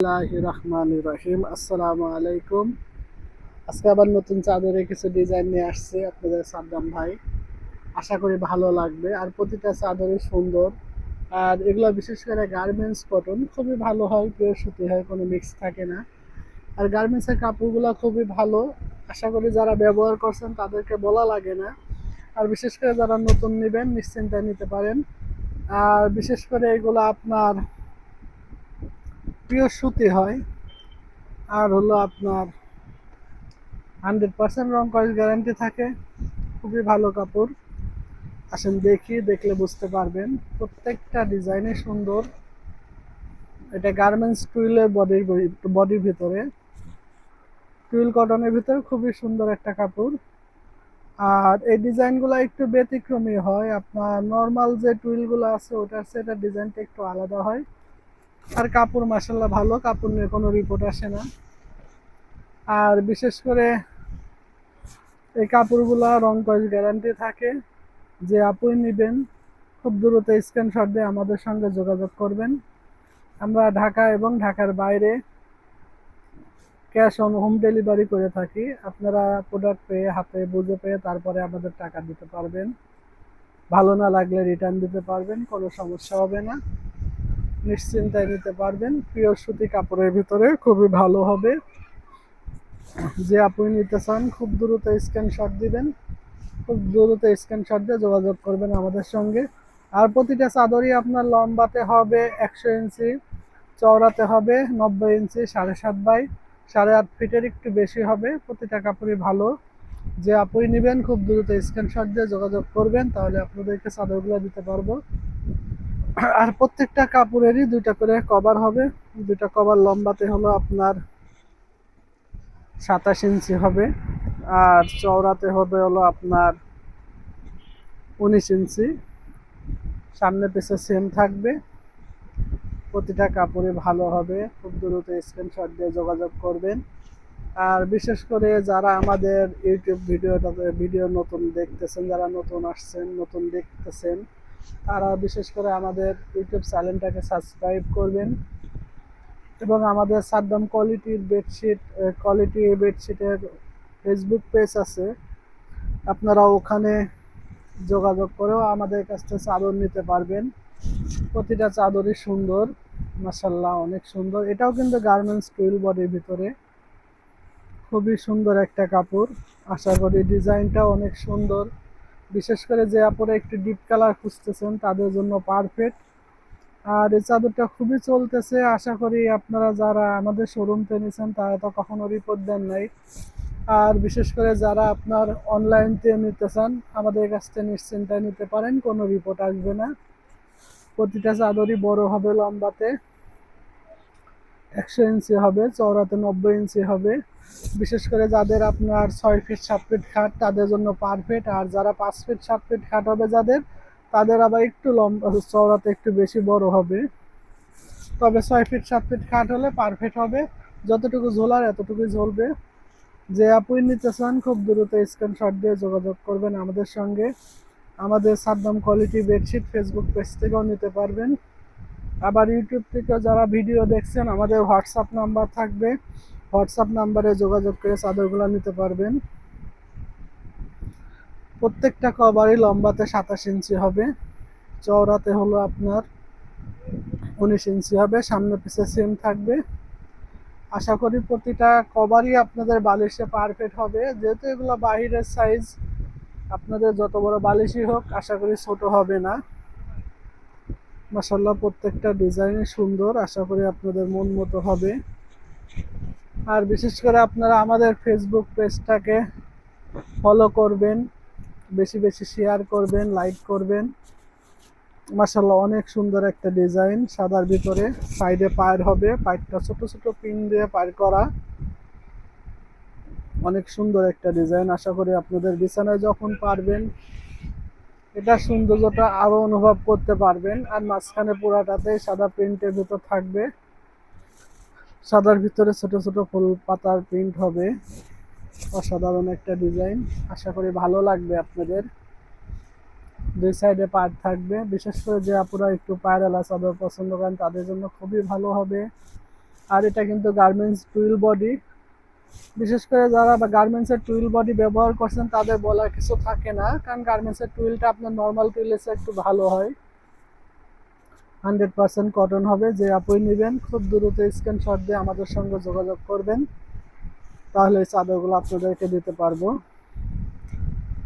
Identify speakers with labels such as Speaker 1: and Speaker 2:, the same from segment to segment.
Speaker 1: রহমানির রহিম। আসসালামু আলাইকুম। আজকে আবার নতুন চাদরে কিছু ডিজাইন নিয়ে আসছে আপনাদের সাদ্দাম ভাই। আশা করি ভালো লাগবে। আর প্রতিটা চাদরই সুন্দর। আর এগুলো বিশেষ করে গার্মেন্টস কটন খুবই ভালো হয় পিওর সুতি হয়, কোনো মিক্স থাকে না। আর গার্মেন্টসের কাপড়গুলো খুবই ভালো। আশা করি যারা ব্যবহার করছেন তাদেরকে বলা লাগে না। আর বিশেষ করে যারা নতুন নেবেন নিশ্চিন্তায় নিতে পারেন। আর বিশেষ করে এগুলো আপনার পিওর সুতি হয়। আর হলো আপনার হান্ড্রেড পার্সেন্ট রং কয়েল গ্যারান্টি থাকে। খুবই ভালো কাপড়। আসেন দেখি, দেখলে বুঝতে পারবেন। প্রত্যেকটা ডিজাইনে সুন্দর। এটা গার্মেন্টস টুইলের বডির বডির ভিতরে। টুইল কটনের ভিতরে খুবই সুন্দর একটা কাপড়। আর এই ডিজাইনগুলো একটু ব্যতিক্রমী হয়। আপনার নর্মাল যে টুইলগুলো আছে, ওটার সেটা ডিজাইনটা একটু আলাদা হয়। আর কাপড় মাসাল্লাহ ভালো, কাপড় নিয়ে কোনো রিপোর্ট আসে না। আর বিশেষ করে এই কাপড়গুলা রং কয়েল গ্যারান্টি থাকে, যে আপুই নেবেন, খুব দ্রুত স্ক্রিনশট দিয়ে আমাদের সঙ্গে যোগাযোগ করবেন। আমরা ঢাকা এবং ঢাকার বাইরে ক্যাশ অন হোম ডেলিভারি করে থাকি। আপনারা প্রোডাক্ট পেয়ে, হাতে বুঝে পেয়ে তারপরে আমাদের টাকা দিতে পারবেন। ভালো না লাগলে রিটার্ন দিতে পারবেন, কোনো সমস্যা হবে না। নিশ্চিন্তায় নিতে পারবেন। প্রিয় সুতি কাপড়ের ভিতরে খুবই ভালো হবে। যে আপনি নিতে চান, খুব দ্রুত স্ক্রিনশট দিবেন। খুব দ্রুত স্ক্রিনশট দিয়ে যোগাযোগ করবেন আমাদের সঙ্গে। আর প্রতিটা চাদরই আপনার লম্বাতে হবে একশো ইঞ্চি, চওড়াতে হবে নব্বই ইঞ্চি, সাড়ে সাত বাই সাড়ে আট ফিটের একটু বেশি হবে। প্রতিটা কাপড়ই ভালো। যে আপনি নেবেন, খুব দ্রুত স্ক্রিনশট দিয়ে যোগাযোগ করবেন, তাহলে আপনাদেরকে চাদরগুলো দিতে পারব। আর প্রত্যেকটা কাপড়েরই দুইটা করে কভার হবে। দুইটা কভার লম্বাতে হলো আপনার সাতাশ ইঞ্চি হবে। আর চওড়াতে হবে হলো আপনার উনিশ ইঞ্চি। সামনে পিছে সেম থাকবে। প্রতিটা কাপড়ে ভালো হবে। খুব দ্রুত স্ক্রিনশট দিয়ে যোগাযোগ করবেন। আর বিশেষ করে যারা আমাদের ইউটিউব ভিডিওটাতে, ভিডিও নতুন দেখতেছেন, যারা নতুন আসছেন, নতুন দেখতেছেন তারা বিশেষ করে আমাদের ইউটিউব চ্যানেলটাকে সাবস্ক্রাইব করবেন। এবং আমাদের সাদ্দাম কোয়ালিটির বেডশিট কোয়ালিটি বেডশিটের ফেসবুক পেজ আছে। আপনারা ওখানে যোগাযোগ করেও আমাদের কাছ থেকে চাদর নিতে পারবেন। প্রতিটা চাদরই সুন্দর মাসাল্লাহ অনেক সুন্দর। এটাও কিন্তু গার্মেন্টস টুইল বডির ভিতরে। খুবই সুন্দর একটা কাপড়। আশা করি ডিজাইনটা অনেক সুন্দর। বিশেষ করে যে আপনারা একটু ডিপ কালার খুঁজতেছেন, তাদের জন্য পারফেক্ট আর এই চাদরটা খুবই চলতেছে, আশা করি আপনারা যারা আমাদের শোরুমতে নিয়েছেন তারা তো কখনো রিপোর্ট দেন নাই। আর বিশেষ করে যারা আপনার অনলাইনতে নিতে চান আমাদের কাছ থেকে নিশ্চিন্তায় নিতে পারেন, কোনো রিপোর্ট আসবে না। প্রতিটা চাদরই বড় হবে লম্বাতে। একশো ইঞ্চি হবে, চওড়াতে নব্বই ইঞ্চি হবে। বিশেষ করে যাদের আপনার ছয় ফিট সাত ফিট খাট, তাদের জন্য পারফেক্ট আর যারা পাঁচ ফিট সাত ফিট খাট হবে যাদের, তাদের আবার একটু লম্বা, চওড়াতে একটু বেশি বড় হবে। তবে ছয় ফিট সাত ফিট খাট হলে পারফেক্ট হবে। যতটুকু ঝোলার এতটুকুই ঝলবে। যে আপুই নিতে চান খুব দ্রুত স্ক্রিনশট দিয়ে যোগাযোগ করবেন আমাদের সঙ্গে। আমাদের Saddam quality bedsheet Facebook page থেকেও নিতে পারবেন। আবার ইউটিউব থেকে যারা ভিডিও দেখছেন, আমাদের হোয়াটসঅ্যাপ নাম্বার থাকবে। হোয়াটসঅ্যাপ নাম্বারে যোগাযোগ করে চাদরগুলো নিতে পারবেন। প্রত্যেকটা কভারই লম্বাতে সাতাশ ইঞ্চি হবে। চওড়াতে হলো আপনার উনিশ ইঞ্চি হবে। সামনে পিছে সেম থাকবে। আশা করি প্রতিটা কভারই আপনাদের বালিশে পারফেক্ট হবে। যেহেতু এগুলো বাহিরের সাইজ আপনাদের যত বড় বালিশই হোক, আশা করি ছোট হবে না। মাসাল্লাহ প্রত্যেকটা ডিজাইনই সুন্দর, আশা করি আপনাদের মন মতো হবে। আর বিশেষ করে আপনারা আমাদের ফেসবুক পেজটাকে ফলো করবেন, বেশি বেশি শেয়ার করবেন লাইক করবেন। মাসাল্লাহ অনেক সুন্দর একটা ডিজাইন, সাদার ভিতরে সাইডে পায়ের হবে, পায়েরটা ছোট ছোট পিন দিয়ে পায়ের করা। অনেক সুন্দর একটা ডিজাইন, আশা করি আপনাদের বিছানায় যখন পারবেন এটা সৌন্দর্যটা আরও অনুভব করতে পারবেন। আর মাঝখানে পুরাটাতে সাদা প্রিন্টের ভিতর থাকবে। সাদার ভিতরে ছোট ছোট ফুল পাতার প্রিন্ট হবে। অসাধারণ একটা ডিজাইন। আশা করি ভালো লাগবে আপনাদের। দুই সাইডে পার থাকবে। বিশেষ করে যে আপুরা একটু পায়রালা চাদর পছন্দ করেন, তাদের জন্য খুবই ভালো হবে। আর এটা কিন্তু গার্মেন্টস টুইল বডি। বিশেষ করে যারা গার্মেন্টসের টুইল বডি ব্যবহার করছেন, তাদের বলার কিছু থাকে না। কারণ গার্মেন্টসের টুইলটা আপনার নর্মাল টুইলের একটু ভালো হয়। হান্ড্রেড পার্সেন্ট কটন হবে, যে আপুই নেবেন, খুব দ্রুত স্ক্রিনশট দিয়ে আমাদের সঙ্গে যোগাযোগ করবেন। তাহলে এই চাদরগুলো আপনাদেরকে দিতে পারব।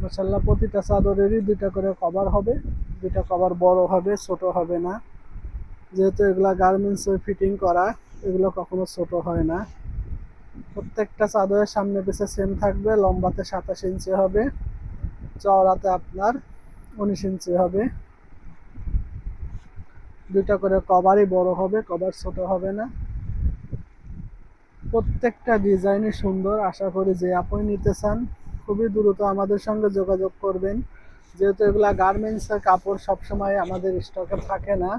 Speaker 1: মাসাল্লাহ প্রতিটা চাদরেরই দুইটা করে কভার হবে। দুইটা কভার বড় হবে, ছোট হবে না। যেহেতু এগুলা গার্মেন্টসে ফিটিং করা, এগুলো কখনো ছোট হয় না। প্রত্যেকটা চাদরের সামনে পিছে সেম থাকবে, লম্বাতে সাতাশ ইঞ্চি হবে, চওড়াতে আপনার উনিশ ইঞ্চি হবে। দুইটা করে কভারই বড় হবে, কভার ছোট হবে না। প্রত্যেকটা ডিজাইনই সুন্দর, আশা করি যে আপনি নিতে চান। খুবই দ্রুত আমাদের সঙ্গে যোগাযোগ করবেন। যেহেতু এগুলা গার্মেন্টসের কাপড় সবসময় আমাদের স্টকে থাকে না,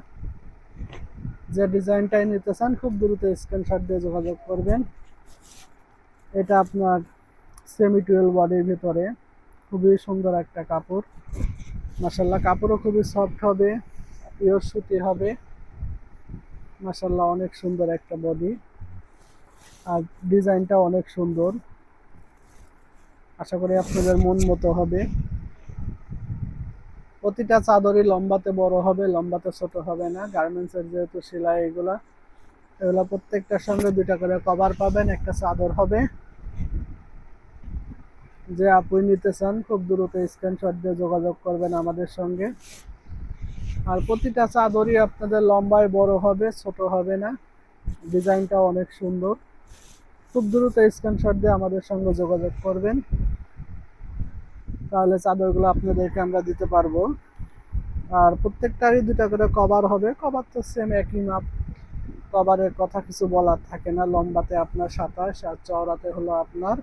Speaker 1: যে ডিজাইনটাই নিতে চান, খুব দ্রুত স্ক্রিনশট দিয়ে যোগাযোগ করবেন। এটা আপনার সেমি টুয়েলভ বডির ভিতরে। খুবই সুন্দর একটা কাপড়। মাসাল্লাহ কাপড়ও খুবই সফট হবে পিওর সুতি হবে। মাসাল্লাহ অনেক সুন্দর একটা বডি আর ডিজাইনটা অনেক সুন্দর। আশা করি আপনাদের মন মতো হবে। প্রতিটা চাদরই লম্বাতে বড় হবে, লম্বাতে ছোট হবে না। গার্মেন্টসের যেহেতু সেলাই এগুলা এগুলো প্রত্যেকটার সঙ্গে দুইটা করে কভার পাবেন, একটা চাদর হবে। যে আপনি নিতে চান, খুব দ্রুত স্ক্রিনশট দিয়ে যোগাযোগ করবেন আমাদের সঙ্গে। আর প্রতিটা চাদরই আপনাদের লম্বায় বড় হবে, ছোট হবে না। ডিজাইনটা অনেক সুন্দর। খুব দ্রুত স্ক্রিনশট দিয়ে আমাদের সঙ্গে যোগাযোগ করবেন। তাহলে চাদরগুলো আপনাদেরকে আমরা দিতে পারব। আর প্রত্যেকটারই দুটা করে কভার হবে। কভার তো সেম একই মাপ। কভারের কথা কিছু বলার থাকে না। লম্বাতে আপনার সাতাশ আর চওড়াতে হলো আপনার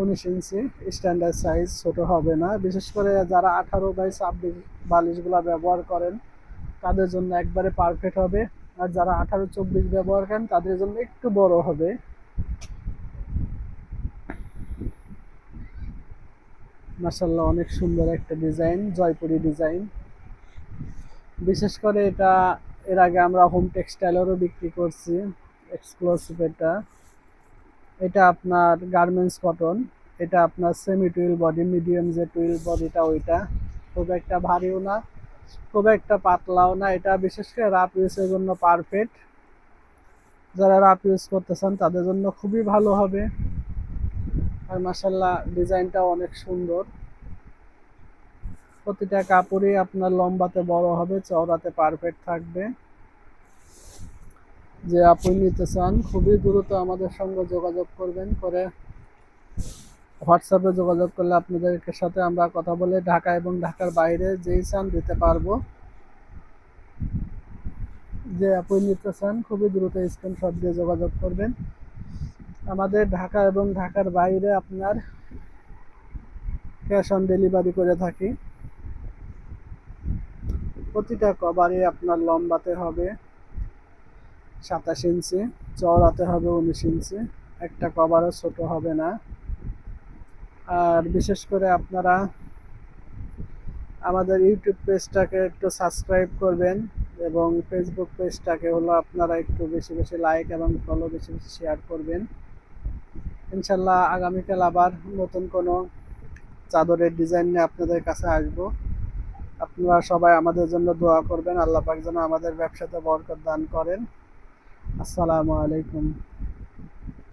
Speaker 1: উনিশ ইঞ্চি। স্ট্যান্ডার্ড সাইজ ছোট হবে না। বিশেষ করে যারা আঠারো বাই ছাব্বিশ বালিশগুলা ব্যবহার করেন, তাদের জন্য একবারে পারফেক্ট হবে। আর যারা আঠারো চব্বিশ ব্যবহার করেন, তাদের জন্য একটু বড় হবে। মাসাল্লাহ অনেক সুন্দর একটা ডিজাইন জয়পুরি ডিজাইন বিশেষ করে এটা এর আগে আমরা হোম টেক্সটাইলেরও বিক্রি করছি এক্সক্লুসিভ এটা। এটা আপনার গার্মেন্টস কটন এটা আপনার সেমি টুইল বডি মিডিয়াম যে টুইল বডিটা ওইটা। খুব একটা ভারীও না, খুব একটা পাতলাও না, এটা বিশেষ করে রাপ ইউজের জন্য পারফেক্ট যারা রাপ ইউজ করতে চান, তাদের জন্য খুবই ভালো হবে। আর মাসাল্লাহ ডিজাইনটা অনেক সুন্দর। প্রতিটা কাপড়ই আপনার লম্বাতে বড় হবে, চওড়াতে পারফেক্ট থাকবে। যে আপনি নিতে চান, খুবই দ্রুত আমাদের সঙ্গে যোগাযোগ করবেন, করে হোয়াটসঅ্যাপে যোগাযোগ করলে আপনাদের সাথে আমরা কথা বলে ঢাকা এবং ঢাকার বাইরে যেই চান দিতে পারব। যে আপনি নিতে চান, খুবই দ্রুত স্ক্রিনশট দিয়ে যোগাযোগ করবেন। আমাদের ঢাকা এবং ঢাকার বাইরে আপনার ক্যাশ অন ডেলিভারি করে থাকি। প্রতিটা কভারে আপনার লম্বাতে হবে সাতাশ ইঞ্চি, চওড়াতে হবে উনিশ ইঞ্চি। একটা কভারও ছোট হবে না। আর বিশেষ করে আপনারা আমাদের ইউটিউব পেজটাকে একটু সাবস্ক্রাইব করবেন এবং ফেসবুক পেজটাকে হলো আপনারা একটু বেশি বেশি লাইক এবং ফলো বেশি বেশি শেয়ার করবেন। ইনশাল্লাহ আগামীকাল আবার নতুন কোনো চাদরের ডিজাইন নিয়ে আপনাদের কাছে আসব। আপনারা সবাই আমাদের জন্য দোয়া করবেন। আল্লাহ পাক যেন আমাদের ব্যবসাতে বরকত দান করেন। আসসালামু আলাইকুম।